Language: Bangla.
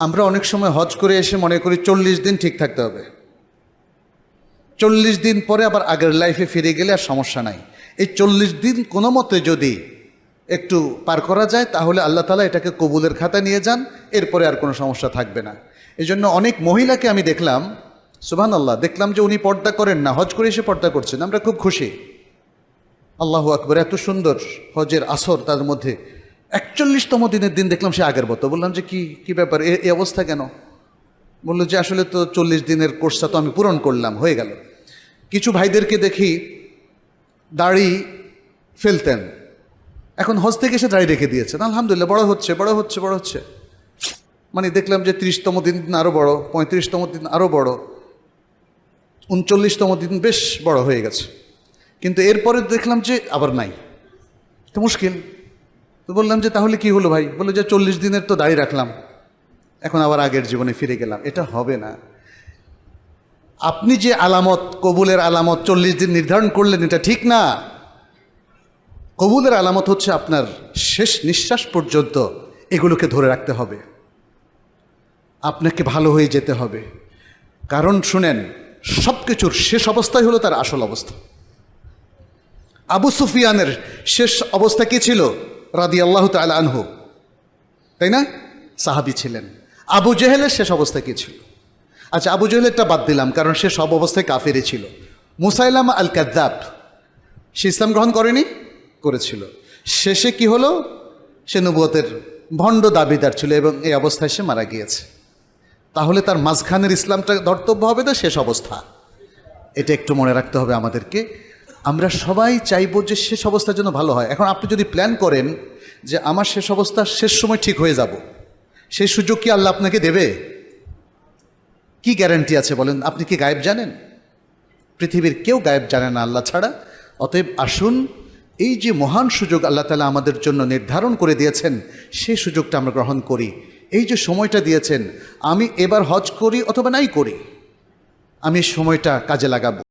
আমরা অনেক সময় হজ করে এসে মনে করি চল্লিশ দিন ঠিক থাকতে হবে। চল্লিশ দিন পরে আবার আগের লাইফে ফিরে গেলে আর সমস্যা নাই। এই চল্লিশ দিন কোনো মতে যদি একটু পার করা যায়, তাহলে আল্লাহ তালা এটাকে কবুলের খাতা নিয়ে যান, এরপরে আর কোনো সমস্যা থাকবে না। এই জন্য অনেক মহিলাকে আমি দেখলাম সুবহান আল্লাহ দেখলাম যে উনি পর্দা করেন না, হজ করে এসে পর্দা করছেন। আমরা খুব খুশি। আল্লাহ আকবর, এত সুন্দর হজের আসর তার মধ্যে। একচল্লিশতম দিনের দিন দেখলাম সে আগের মতো। বললাম যে কি কি ব্যাপার? এ এই অবস্থা কেন? বলল যে আসলে তো চল্লিশ দিনের কোর্সটা তো আমি পূরণ করলাম, হয়ে গেল। কিছু ভাইদেরকে দেখি দাড়ি ফেলতেন। এখন হজ থেকে এসে দাড়ি রেখে দিয়েছেন আলহামদুলিল্লাহ, বড় হচ্ছে বড় হচ্ছে বড় হচ্ছে। মানে দেখলাম যে ত্রিশতম দিন আরও বড়, পঁয়ত্রিশতম দিন আরও বড়, উনচল্লিশতম দিন বেশ বড় হয়ে গেছে। কিন্তু এরপরে দেখলাম যে আবার নাই। তো মুশকিল। তো বললাম যে, তাহলে কি হলো ভাই? বলল যে, চল্লিশ দিনের তো দাড়ি রাখলাম। এখন আবার আগের জীবনে ফিরে গেলাম। এটা হবে না। আপনি যে আলামত, কবুলের আলামত চল্লিশ দিন নির্ধারণ করলেন, এটা ঠিক না। কবুলের আলামত হচ্ছে আপনার শেষ নিঃশ্বাস পর্যন্ত এগুলোকে ধরে রাখতে হবে। আপনাকে ভালো হয়ে যেতে হবে। কারণ শুনেন সব কিছুর শেষ অবস্থাই হলো তার আসল অবস্থা। আবু সুফিয়ানের শেষ অবস্থা কি ছিল? রাদি আল্লাহ তাল আনহু। তাই না? সাহাবি ছিলেন। আবু জেহেলের শেষ অবস্থা কী ছিল? আচ্ছা আবু জেহেলেরটা বাদ দিলাম, কারণ সে সব অবস্থায় কাফেরই ছিল। মুসাইলাম আল কাদ্দাব সে ইসলাম গ্রহণ করেনি, করেছিল। শেষে কি হলো? সে নবুয়তের ভণ্ড দাবিদার ছিল এবং এই অবস্থায় সে মারা গিয়েছে। তাহলে তার মাঝখানের ইসলামটা ধর্তব্য হবে না? শেষ অবস্থা। এটা একটু মনে রাখতে হবে আমাদেরকে। আমরা সবাই চাইব যে শেষ অবস্থার জন্য ভালো হয়। এখন আপনি যদি প্ল্যান করেন যে আমার শেষ অবস্থা শেষ সময় ঠিক হয়ে যাব, সেই সুযোগ কি আল্লাহ আপনাকে দেবে? কি গ্যারান্টি আছে বলেন? আপনি কি গায়েব জানেন? পৃথিবীর কেউ গায়েব জানে না আল্লাহ ছাড়া। অতএব আসুন, এই যে মহান সুযোগ আল্লাহ তালা আমাদের জন্য নির্ধারণ করে দিয়েছেন, সেই সুযোগটা আমরা গ্রহণ করি। এই যে সময়টা দিয়েছেন, আমি এবার হজ করি অথবা নাই করি। আমি সময়টা কাজে লাগাবো।